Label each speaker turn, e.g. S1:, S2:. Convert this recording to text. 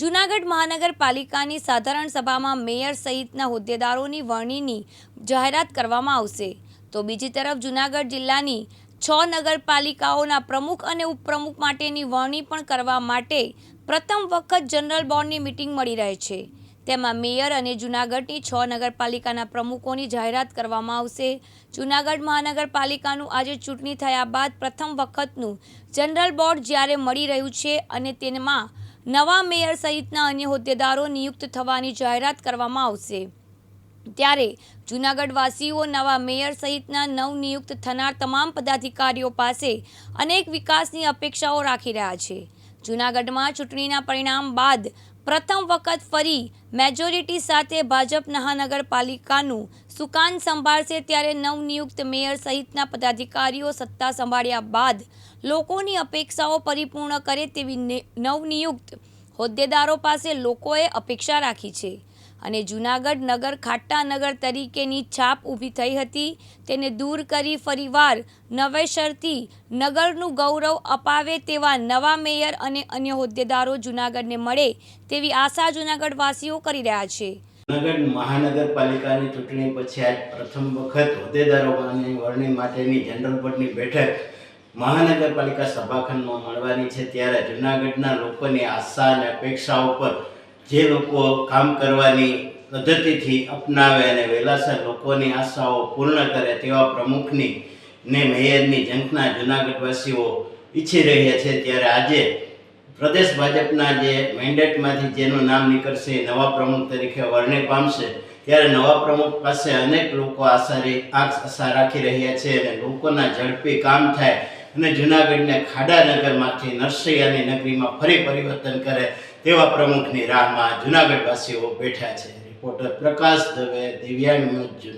S1: જૂનાગઢ મહાનગરપાલિકાની સાધારણ સભામાં મેયર સહિતના હોદ્દેદારોની વરણીની જાહેરાત કરવામાં આવશે. તો બીજી તરફ જૂનાગઢ જિલ્લાની છ નગરપાલિકાઓના પ્રમુખ અને ઉપપ્રમુખ માટેની વરણી પણ કરવા માટે પ્રથમ વખત જનરલ બોર્ડની મિટિંગ મળી રહે છે. તેમાં મેયર અને જૂનાગઢની છ નગરપાલિકાના પ્રમુખોની જાહેરાત કરવામાં આવશે. જૂનાગઢ મહાનગરપાલિકાનું આજે ચૂંટણી થયા બાદ પ્રથમ વખતનું જનરલ બોર્ડ જ્યારે મળી રહ્યું છે અને તેમાં નવા મેયર સહિતના અન્ય હોદ્દેદારો નિયુક્ત થવાની જાહેરાત કરવામાં આવશે. ત્યારે જૂનાગઢવાસીઓ નવા મેયર સહિતના નવનિયુક્ત થનાર તમામ પદાધિકારીઓ પાસે અનેક વિકાસની અપેક્ષાઓ રાખી રહ્યા છે. જૂનાગઢમાં ચૂંટણીના પરિણામ બાદ પ્રથમ વખત ફરી મેજોરિટી સાથે ભાજપ મહાનગરપાલિકાનું સુકાન સંભાળશે ત્યારે નવનિયુક્ત મેયર સહિતના પદાધિકારીઓ સત્તા સંભાળ્યા બાદ લોકોની અપેક્ષાઓ પરિપૂર્ણ કરે તેવી નવનિયુક્ત હોદ્દેદારો પાસે લોકોએ અપેક્ષા રાખી છે. અને જૂનાગઢ નગર ખાટા નગર તરીકેની છાપ ઊભી થઈ હતી. તેને દૂર કરી ફરીવાર નવેસરથી નગરનું ગૌરવ અપાવે તેવા નવા મેયર અને અન્ય હોદ્દેદારો જૂનાગઢને મળે તેવી આશા જૂનાગઢવાસીઓ કરી રહ્યા છે.
S2: જૂનાગઢ મહાનગરપાલિકાની ચૂંટણી પછી આજ પ્રથમ વખત હોદ્દેદારોની વરણી માટેની જનરલ બોર્ડની બેઠક મહાનગરપાલિકા સભાખંડમાં મળવાની છે. ત્યારે જૂનાગઢના લોકોની આશા અને અપેક્ષાઓ પર જે લોકો કામ કરવાની પદ્ધતિથી અપનાવે અને વહેલાસર લોકોની આશાઓ પૂર્ણ કરે તેવા પ્રમુખની ને મેયરની ઝંખના જૂનાગઢવાસીઓ ઈચ્છી રહ્યા છે ત્યારે આજે પ્રદેશ ભાજપના જે મેન્ડેટમાંથી જેનું નામ નીકળશે નવા પ્રમુખ તરીકે વરણી પામશે. ત્યારે નવા પ્રમુખ પાસે અનેક લોકો આશા આશા રાખી રહ્યા છે અને લોકોના ઝડપી કામ થાય અને જૂનાગઢને ખાડા નગરમાંથી નરસૈયાની નગરીમાં ફરી પરિવર્તન કરે તેવા પ્રમુખની રાહમાં જૂનાગઢવાસીઓ બેઠા છે. રિપોર્ટર પ્રકાશ દવે દિવ્યાંગ ન્યૂઝ